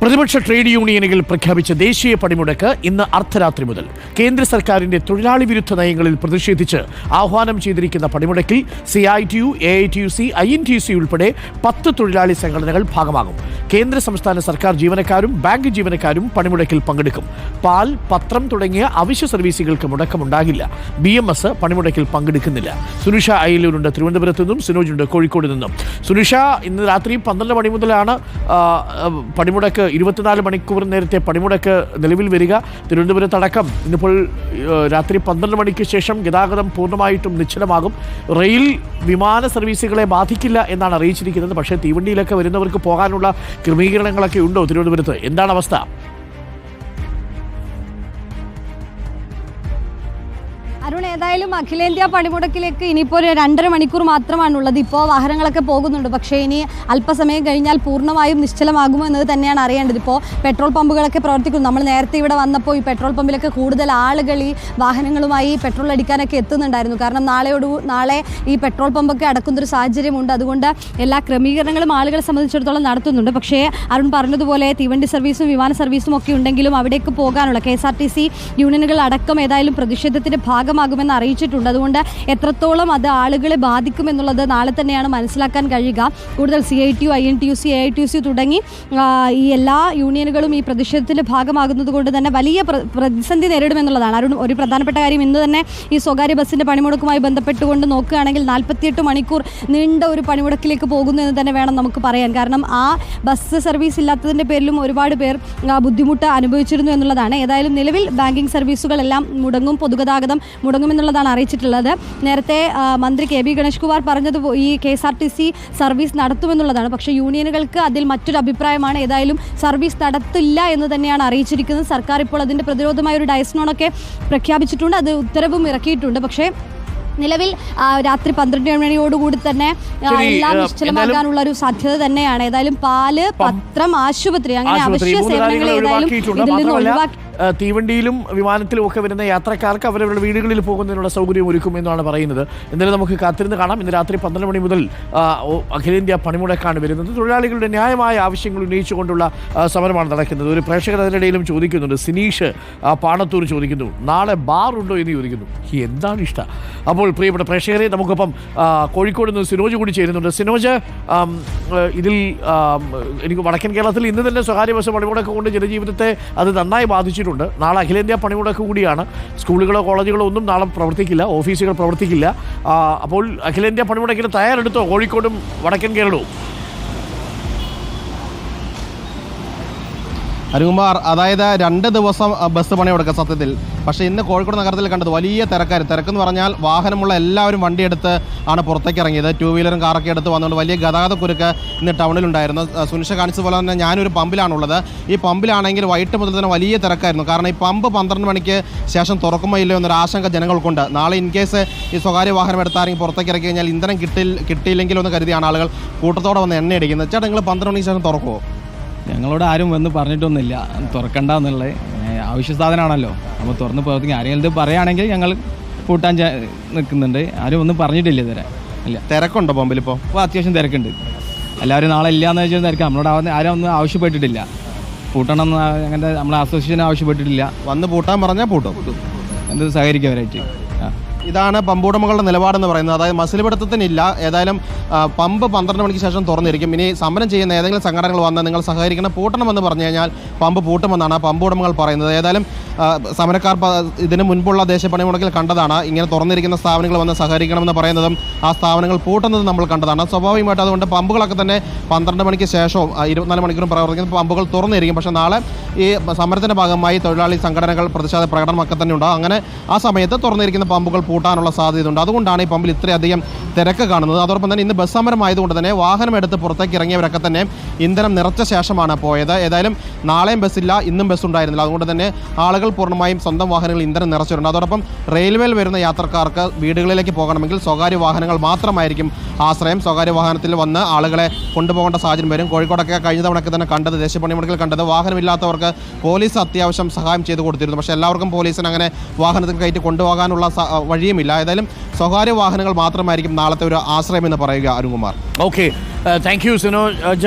പ്രതിപക്ഷ ട്രേഡ് യൂണിയനുകൾ പ്രഖ്യാപിച്ച ദേശീയ പണിമുടക്ക് ഇന്ന് അർദ്ധരാത്രി മുതൽ. കേന്ദ്ര സർക്കാരിന്റെ തൊഴിലാളി വിരുദ്ധ നയങ്ങളിൽ പ്രതിഷേധിച്ച് ആഹ്വാനം ചെയ്തിരിക്കുന്ന പണിമുടക്കിൽ C I T U A I T U C I N T U C ഉൾപ്പെടെ പത്ത് തൊഴിലാളി സംഘടനകൾ ഭാഗമാകും. കേന്ദ്ര സംസ്ഥാന സർക്കാർ ജീവനക്കാരും ബാങ്ക് ജീവനക്കാരും പണിമുടക്കിൽ പങ്കെടുക്കും. പാൽ പത്രം തുടങ്ങിയ അവശ്യ സർവീസുകൾക്ക് മുടക്കമുണ്ടാകില്ല. ബി എം എസ് പണിമുടക്കിൽ പങ്കെടുക്കുന്നില്ല. സുനിഷ അയലൂരുണ്ട് തിരുവനന്തപുരത്ത് നിന്നും സിനോജുണ്ട് കോഴിക്കോട് നിന്നും. സുനിഷ ഇന്ന് രാത്രി പന്ത്രണ്ട് മണി മുതലാണ് പണിമുടക്ക് ഇരുപത്തിനാല് മണിക്കൂർ നേരത്തെ പണിമുടക്ക് നിലവിൽ വരിക. തിരുവനന്തപുരത്തടക്കം ഇന്നിപ്പോൾ രാത്രി പന്ത്രണ്ട് മണിക്ക് ശേഷം ഗതാഗതം പൂർണമായിട്ടും നിശ്ചലമാകും. റെയിൽ വിമാന സർവീസുകളെ ബാധിക്കില്ല എന്നാണ് അറിയിച്ചിരിക്കുന്നത്. പക്ഷേ തീവണ്ടിയിലൊക്കെ വരുന്നവർക്ക് പോകാനുള്ള ക്രമീകരണങ്ങളൊക്കെ ഉണ്ടോ തിരുവനന്തപുരത്ത്? എന്താണ് അവസ്ഥ? അരുൺ ഏതായാലും അഖിലേന്ത്യാ പണിമുടക്കിലേക്ക് ഇനിയിപ്പോൾ ഒരു രണ്ടര മണിക്കൂർ മാത്രമാണുള്ളത്. ഇപ്പോൾ വാഹനങ്ങളൊക്കെ പോകുന്നുണ്ട്. പക്ഷേ ഇനി അല്പസമയം കഴിഞ്ഞാൽ പൂർണമായും നിശ്ചലമാകുമോ എന്നത് തന്നെയാണ് അറിയേണ്ടത്. ഇപ്പോൾ പെട്രോൾ പമ്പുകളൊക്കെ പ്രവർത്തിക്കുന്നു. നമ്മൾ നേരത്തെ ഇവിടെ വന്നപ്പോൾ ഈ പെട്രോൾ പമ്പിലൊക്കെ കൂടുതൽ ആളുകൾ ഈ വാഹനങ്ങളുമായി പെട്രോൾ അടിക്കാനൊക്കെ എത്തുന്നുണ്ടായിരുന്നു. കാരണം നാളെയോട് നാളെ ഈ പെട്രോൾ പമ്പൊക്കെ അടക്കുന്നൊരു സാഹചര്യമുണ്ട്. അതുകൊണ്ട് എല്ലാ ക്രമീകരണങ്ങളും ആളുകളെ സംബന്ധിച്ചിടത്തോളം നടത്തുന്നുണ്ട്. പക്ഷേ അരുൺ പറഞ്ഞതുപോലെ തീവണ്ടി സർവീസും വിമാന സർവീസും ഒക്കെ ഉണ്ടെങ്കിലും അവിടേക്ക് പോകാനുള്ള K S R T C യൂണിയനുകൾ അടക്കം ഏതായാലും പ്രതിഷേധത്തിന്റെ ഭാഗമാകുമെന്ന് അറിയിച്ചിട്ടുണ്ട്. അതുകൊണ്ട് എത്രത്തോളം അത് ആളുകളെ ബാധിക്കുമെന്നുള്ളത് നാളെ തന്നെയാണ് മനസ്സിലാക്കാൻ കഴിയുക. കൂടുതൽ C I T U I N T U C A I T U C തുടങ്ങി ഈ എല്ലാ യൂണിയനുകളും ഈ പ്രതിഷേധത്തിന്റെ ഭാഗമാകുന്നത് കൊണ്ട് തന്നെ വലിയ പ്രതിസന്ധി നേരിടുമെന്നുള്ളതാണ്. അരുൺ ഒരു പ്രധാനപ്പെട്ട കാര്യം ഇന്ന് തന്നെ ഈ സ്വകാര്യ ബസ്സിന്റെ പണിമുടക്കുമായി ബന്ധപ്പെട്ടുകൊണ്ട് നോക്കുകയാണെങ്കിൽ നാൽപ്പത്തിയെട്ട് മണിക്കൂർ നീണ്ട ഒരു പണിമുടക്കിലേക്ക് പോകുന്നു എന്ന് തന്നെ വേണം നമുക്ക് പറയാൻ. കാരണം ആ ബസ് സർവീസ് ഇല്ലാത്തതിന്റെ പേരിലും ഒരുപാട് പേർ ബുദ്ധിമുട്ട് അനുഭവിച്ചിരുന്നു എന്നുള്ളതാണ്. ഏതായാലും നിലവിൽ ബാങ്കിംഗ് സർവീസുകളെല്ലാം മുടങ്ങും. പൊതുഗതാഗതം മുടങ്ങുമെന്നുള്ളതാണ് അറിയിച്ചിട്ടുള്ളത്. നേരത്തെ മന്ത്രി കെ ബി ഗണേഷ് കുമാർ പറഞ്ഞത് ഈ K S R T C service നടത്തുമെന്നുള്ളതാണ്. പക്ഷേ യൂണിയനുകൾക്ക് അതിൽ മറ്റൊരു അഭിപ്രായമാണ്. ഏതായാലും സർവീസ് നടത്തില്ല എന്ന് തന്നെയാണ് അറിയിച്ചിരിക്കുന്നത്. സർക്കാർ ഇപ്പോൾ അതിന്റെ പ്രതിരോധമായ ഒരു ഡയസ്നോണൊക്കെ പ്രഖ്യാപിച്ചിട്ടുണ്ട്. അത് ഉത്തരവും ഇറക്കിയിട്ടുണ്ട്. പക്ഷേ നിലവിൽ രാത്രി പന്ത്രണ്ട് മണിയോടുകൂടി തന്നെ എല്ലാം നിശ്ചലമാക്കാനുള്ള നിശ്ചലമാകാനുള്ള ഒരു സാധ്യത തന്നെയാണ്. ഏതായാലും പാൽ പത്രം ആശുപത്രി അങ്ങനെ അവശ്യ സേവനങ്ങൾ ഏതായാലും ഇതിൽ നിന്ന് ഒഴിവാക്കി തീവണ്ടിയിലും വിമാനത്തിലും ഒക്കെ വരുന്ന യാത്രക്കാർക്ക് അവരവരുടെ വീടുകളിൽ പോകുന്നതിനുള്ള സൗകര്യം ഒരുക്കും എന്നാണ് പറയുന്നത്. എന്തായാലും നമുക്ക് കാത്തിരുന്ന് കാണാം. ഇന്ന് രാത്രി പന്ത്രണ്ട് മണി മുതൽ അഖിലേന്ത്യാ പണിമുടക്കാണ് വരുന്നത്. തൊഴിലാളികളുടെ ന്യായമായ ആവശ്യങ്ങൾ ഉന്നയിച്ചുകൊണ്ടുള്ള സമരമാണ് നടക്കുന്നത്. ഒരു പ്രേക്ഷകർ അതിനിടയിലും ചോദിക്കുന്നുണ്ട്. സിനീഷ് പാണത്തൂർ ചോദിക്കുന്നു. നാളെ ബാർ ഉണ്ടോ എന്ന് ചോദിക്കുന്നു. എന്താണ് ഇഷ്ടം? അപ്പോൾ പ്രിയപ്പെട്ട പ്രേക്ഷകരെ നമുക്കൊപ്പം കോഴിക്കോട് നിന്ന് സിനോജ് കൂടി ചേരുന്നുണ്ട്. സിനോജ് ഇതിൽ എനിക്ക് വടക്കൻ കേരളത്തിൽ ഇന്ന് തന്നെ സ്വകാര്യ ബസ് പണിമുടക്കം കൊണ്ട് ജനജീവിതത്തെ അത് നന്നായി ബാധിച്ചിട്ടുണ്ട്. നാളെ അഖിലേന്ത്യാ പണിമുടക്ക് കൂടിയാണ്. സ്കൂളുകളോ കോളേജുകളോ ഒന്നും നാളെ പ്രവർത്തിക്കില്ല. ഓഫീസുകൾ പ്രവർത്തിക്കില്ല. അപ്പോൾ അഖിലേന്ത്യാ പണിമുടക്കിന് തയ്യാറെടുത്തോ? കോഴിക്കോടും വടക്കൻ കേരളവും. അരുകുമാർ അതായത് രണ്ട് ദിവസം ബസ് പണിയെടുക്കുക സത്യത്തിൽ. പക്ഷേ ഇന്ന് കോഴിക്കോട് നഗരത്തിൽ കണ്ടത് വലിയ തിരക്കാർ തിരക്കെന്ന് പറഞ്ഞാൽ വാഹനമുള്ള എല്ലാവരും വണ്ടിയെടുത്ത് ആണ് പുറത്തേക്ക് ഇറങ്ങിയത് ടൂ വീലറും കാറൊക്കെ എടുത്ത് വന്നുകൊണ്ട് വലിയ ഗതാഗത കുരുക്ക് ഇന്ന് ടൗണിലുണ്ടായിരുന്നു. സുനിഷ കാണിച്ചത് പോലെ തന്നെ ഞാനൊരു പമ്പിലാണുള്ളത്. ഈ പമ്പിലാണെങ്കിൽ വൈകിട്ട് മുതൽ തന്നെ വലിയ തിരക്കായിരുന്നു. കാരണം ഈ പമ്പ് പന്ത്രണ്ട് മണിക്ക് ശേഷം തുറക്കുമോ ഇല്ലയോ എന്നൊരു ആശങ്ക ജനങ്ങൾക്കുണ്ട്. നാളെ ഇൻ കേസ് ഈ സ്വകാര്യ വാഹനം എടുത്താരെങ്കിൽ പുറത്തേക്ക് ഇറക്കി കഴിഞ്ഞാൽ ഇന്ധനം കിട്ടിൽ കിട്ടിയില്ലെങ്കിലോ എന്ന് കരുതിയാണ് ആളുകൾ കൂട്ടത്തോടെ വന്ന് എണ്ണ അടിക്കുന്നത് ചേട്ടാ നിങ്ങൾ പന്ത്രണ്ട് മണിക്ക് ശേഷം തുറക്കുമോ ഞങ്ങളോട് ആരും വന്ന് പറഞ്ഞിട്ടൊന്നുമില്ല. തുറക്കണ്ട എന്നുള്ളത് ആവശ്യ സാധനമാണല്ലോ. അപ്പോൾ തുറന്ന് പ്രവർത്തിക്കും ആരെങ്കിലും ഇത് പറയുകയാണെങ്കിൽ ഞങ്ങൾ കൂട്ടാൻ നിൽക്കുന്നുണ്ട്. ആരും ഒന്നും പറഞ്ഞിട്ടില്ല ഇതുവരെ. ഇല്ല. തിരക്കുണ്ടോ പമ്പിൽ ഇപ്പോൾ അപ്പോൾ അത്യാവശ്യം തിരക്കുണ്ട്. എല്ലാവരും നാളെ ഇല്ലയെന്ന് വെച്ചാൽ തിരക്ക്. നമ്മളോട് ആരും ഒന്നും ആവശ്യപ്പെട്ടിട്ടില്ല. പൂട്ടണം എന്ന് അങ്ങനെ നമ്മളെ അസോസിയേഷൻ ആവശ്യപ്പെട്ടിട്ടില്ല. വന്ന് പൂട്ടാൻ പറഞ്ഞാൽ പൂട്ടും. എന്ത് സഹകരിക്കും അവരായിട്ട്. ഇതാണ് പമ്പുടമകളുടെ നിലപാടെന്ന് പറയുന്നത്. അതായത് ഇല്ല ഏതായാലും പമ്പ് പന്ത്രണ്ട് മണിക്ക് ശേഷം തുറന്നിരിക്കും. ഇനി സമരം ചെയ്യുന്ന ഏതെങ്കിലും സംഘടനകൾ വന്ന് നിങ്ങൾ സഹകരിക്കണം പൂട്ടണമെന്ന് പറഞ്ഞു കഴിഞ്ഞാൽ പമ്പ് പൂട്ടുമെന്നാണ് ആ പമ്പ് ഉടമകൾ പറയുന്നത്. ഏതായാലും സമരക്കാർ ഇതിനു മുൻപുള്ള ദേശീയ മുടക്കിൽ കണ്ടതാണ്. ഇങ്ങനെ തുറന്നിരിക്കുന്ന സ്ഥാപനങ്ങൾ വന്ന് സഹകരിക്കണമെന്ന് പറയുന്നതും ആ സ്ഥാപനങ്ങൾ പൂട്ടുന്നതും നമ്മൾ കണ്ടതാണ്. സ്വാഭാവികമായിട്ട് അതുകൊണ്ട് പമ്പുകളൊക്കെ തന്നെ പന്ത്രണ്ട് മണിക്ക് ശേഷവും ഇരുപത്തിനാല് മണിക്കൂറും പ്രവർത്തിക്കുന്ന പമ്പുകൾ തുറന്നിരിക്കും. പക്ഷേ നാളെ ഈ സമരത്തിന്റെ ഭാഗമായി തൊഴിലാളി സംഘടനകൾ പ്രതിഷേധ പ്രകടനമൊക്കെ തന്നെ ഉണ്ടാകും അങ്ങനെ ആ സമയത്ത് തുറന്നിരിക്കുന്ന പമ്പുകൾ പൂട്ടാനുള്ള സാധ്യതയുണ്ട്. അതുകൊണ്ടാണ് ഈ പമ്പിൽ ഇത്രയധികം തിരക്ക് കാണുന്നത്. അതോടൊപ്പം തന്നെ ഇന്ന് ബസ് സമരം ആയതുകൊണ്ട് തന്നെ വാഹനം എടുത്ത് പുറത്തേക്ക് ഇറങ്ങിയവരൊക്കെ തന്നെ ഇന്ധനം നിറച്ച ശേഷമാണ് പോയത്. ഏതായാലും നാളെയും ബസ്സില്ല ഇന്നും ബസ് ഉണ്ടായിരുന്നില്ല. അതുകൊണ്ട് തന്നെ ആളുകൾ പൂർണമായും സ്വന്തം വാഹനങ്ങൾ ഇന്ധനം നിറച്ചിട്ടുണ്ട്. അതോടൊപ്പം റെയിൽവേയിൽ വരുന്ന യാത്രക്കാർക്ക് വീടുകളിലേക്ക് പോകണമെങ്കിൽ സ്വകാര്യ വാഹനങ്ങൾ മാത്രമായിരിക്കും ആശ്രയം. സ്വകാര്യ വാഹനത്തിൽ വന്ന് ആളുകളെ കൊണ്ടുപോകേണ്ട സാഹചര്യം വരും. കോഴിക്കോടൊക്കെ കഴിഞ്ഞ തവണയൊക്കെ തന്നെ കണ്ടത് ദേശീയ പണിമുടക്കിൽ കണ്ടത് വാഹനമില്ലാത്തവർക്ക് പോലീസ് അത്യാവശ്യം സഹായം ചെയ്തു കൊടുത്തിരുന്നു. പക്ഷേ എല്ലാവർക്കും പോലീസിന് അങ്ങനെ വാഹനത്തിൽ കയറ്റി കൊണ്ടുപോകാനുള്ള വഴിയുമില്ല. ഏതായാലും സ്വകാര്യ വാഹനങ്ങൾ മാത്രമായിരിക്കും നാളത്തെ ഒരു ആശ്രയം എന്ന് പറയുക Arunkumar. Okay thank you Sinoj